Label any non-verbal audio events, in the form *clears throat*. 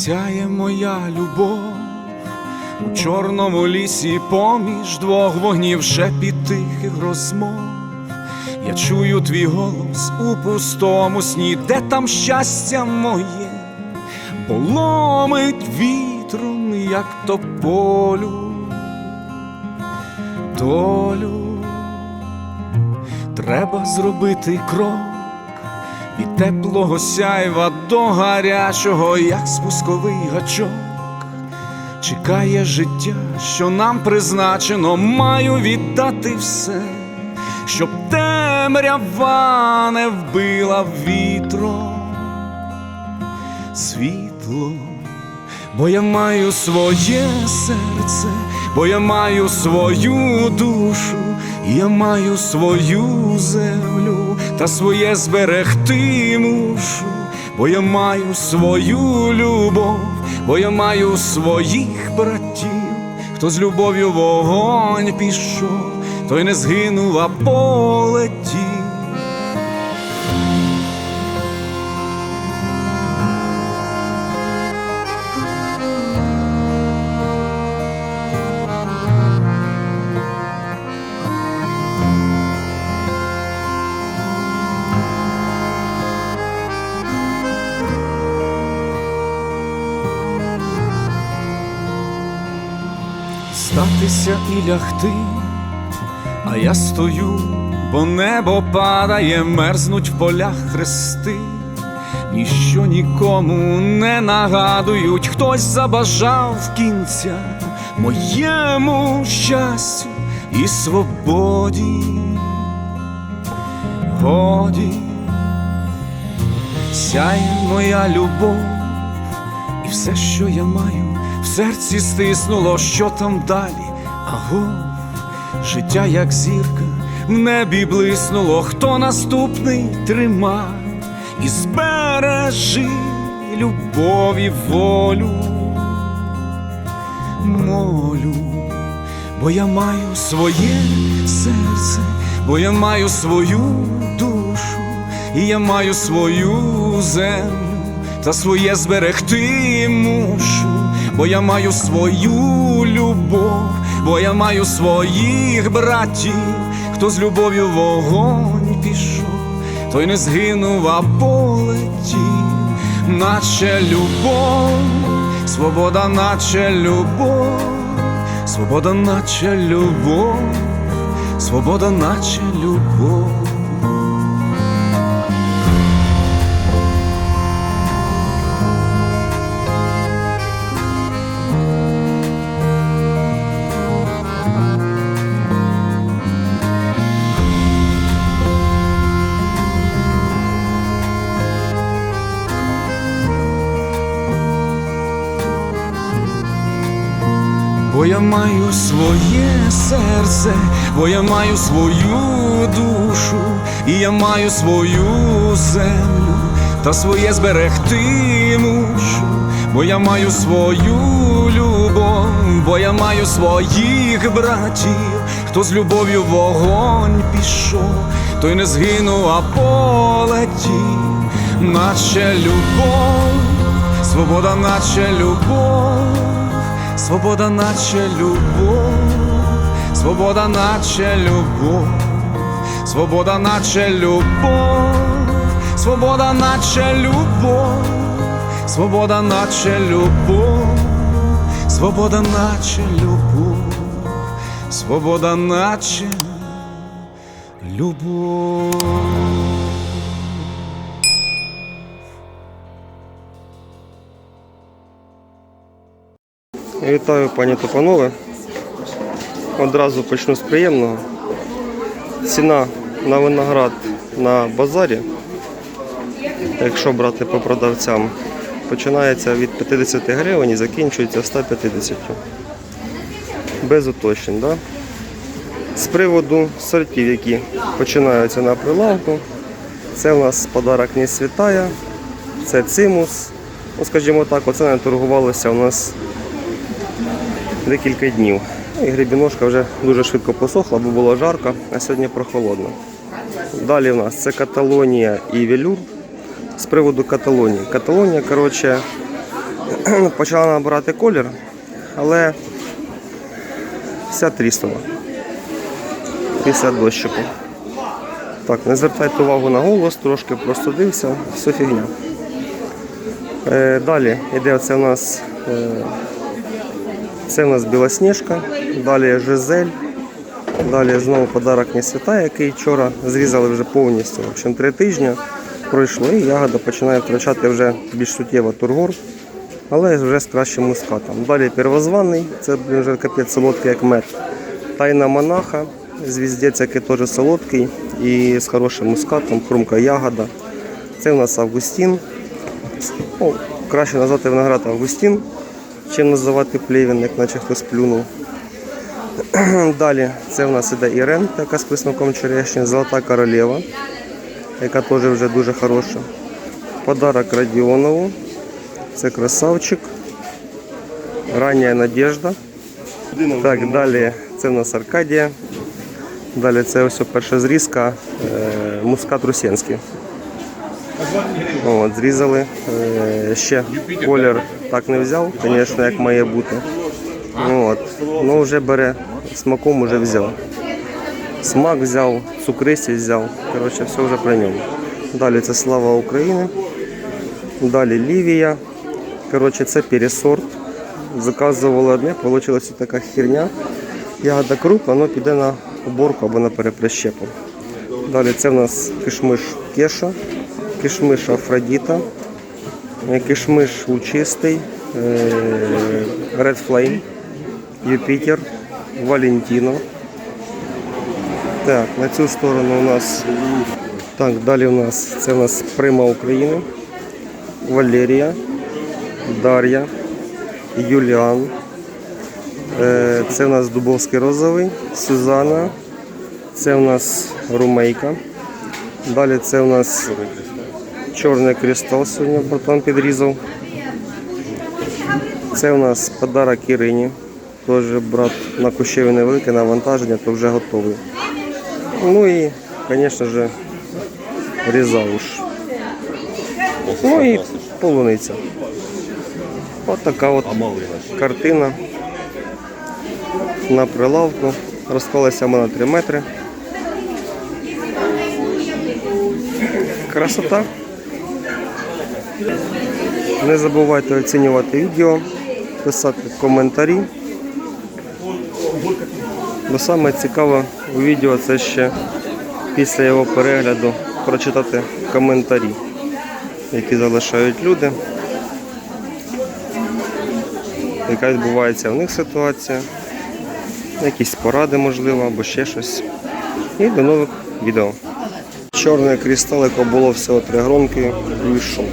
Сяє моя любов. У чорному лісі поміж двох вогнів шепіт тихих розмов. Я чую твій голос у пустому сні, де там щастя моє, поломить вітром, як тополю, долю. Треба зробити крок від теплого сяйва до гарячого, як спусковий гачок. Чекає життя, що нам призначено, маю віддати все, щоб темрява не вбила вітром світло, бо я маю своє серце, бо я маю свою душу, я маю свою землю та своє зберегти мушу, бо я маю свою любов, бо я маю своїх братів, хто з любов'ю вогонь пішов, той не згинув, а полетів. Статися і лягти, а я стою, бо небо падає, мерзнуть в полях хрести, ніщо нікому не нагадують, хтось забажав кінця моєму щастю і свободі. Годі, сяє моя любов і все, що я маю, серці стиснуло, що там далі, аго, життя, як зірка, в небі блиснуло, хто наступний трима і збережи любові волю, молю, бо я маю своє серце, бо я маю свою душу, і я маю свою землю та своє зберегти мушу, бо я маю свою любов, бо я маю своїх братів, хто з любов'ю вогонь пішов, той не згинув, а полетів, наче любов, свобода, наче любов, свобода, наче любов, свобода, наче любов. Бо я маю своє серце, бо я маю свою душу, і я маю свою землю, та своє зберегти мушу, бо я маю свою любов, бо я маю своїх братів, хто з любов'ю вогонь пішов, той не згинув, а полетів, наче любов, свобода, наче любов. Свобода, наче любов, свобода, наче любов, свобода, наче любов, свобода, наче любов, свобода, наче любов, свобода, наче любов, свобода, наче любов. Вітаю, пані та панове. Одразу почну з приємного. Ціна на виноград на базарі, якщо брати по продавцям, починається від 50 гривень і закінчується 150. Без уточнень. Да? З приводу сортів, які починаються на прилавку, це у нас подарок не світає, це цимус. Ну, скажімо так, оце не торгувалося у нас декілька днів. Ну, І грибіножка вже дуже швидко посохла, бо було жарко, а сьогодні прохолодно. Далі в нас це Каталонія і Велюр. З приводу Каталонії. Каталонія, коротше, *clears throat* почала набирати колір, але вся тріснула після дощику. Так, не звертайте увагу на голос, трошки простудився, все фігня. Е, далі йде це у нас, е, це у нас білосніжка, далі жизель, далі знову подарок не свята, який вчора зрізали вже повністю. В общем, три тижні пройшло і ягода починає втрачати вже більш суттєво тургор, але вже з кращим мускатом. Далі первозваний, це вже капець солодкий як мед. Тайна монаха, звіздець, який теж солодкий і з хорошим мускатом, хрумка ягода. Це у нас Августін. Ну, краще назвати виноград Августін, чим називати плевін, наче хтось плюнув. *clears throat* Далі це в нас іде Ірен, яка з присмаком черешні, Золота королева, яка теж вже дуже хороша. Подарок Радіонову. Це красавчик. Рання надежда. Так, далі це в нас Аркадія. Далі це ось перша зрізка е, мускат русинський. От, зрізали. Е, ще колір так не взяв, звісно, як має бути. От. Ну вже бере, смаком вже взяв. Смак взяв, цукристість взяв. Коротше, все вже при ньому. Далі це слава України. Далі Лівія. Коротше, це пересорт. Заказували одне, вийшла така херня. Ягода круп, воно піде на уборку або на переприщепу. Далі це в нас кишмиш кеша, кишмиш Афродіта, кишмиш лучистий, е, Red Flame, Юпітер, Валентіно. Так, на цю сторону у нас. Так, далі у нас це у нас Прима України, Валерія, Дар'я, Юліан. Е, Це у нас Дубовський розовий, Сюзанна. Це у нас Румейка. Далі це у нас Чорний кристал сьогодні братан підрізав. Це у нас подарок Ірині. Теж брат на кущеві невелике навантаження, то вже готовий. Ну і, звісно ж, різауш. Ну і полуниця. От така от картина на прилавку. Розклалася вона 3 метри. Красота. Не забувайте оцінювати відео, писати коментарі. Бо саме цікаве у відео це ще після його перегляду прочитати коментарі, які залишають люди. Яка відбувається в них ситуація, якісь поради можливо, або ще щось. І до нових відео. Чорне крісталико було всього три гронки, вийшов.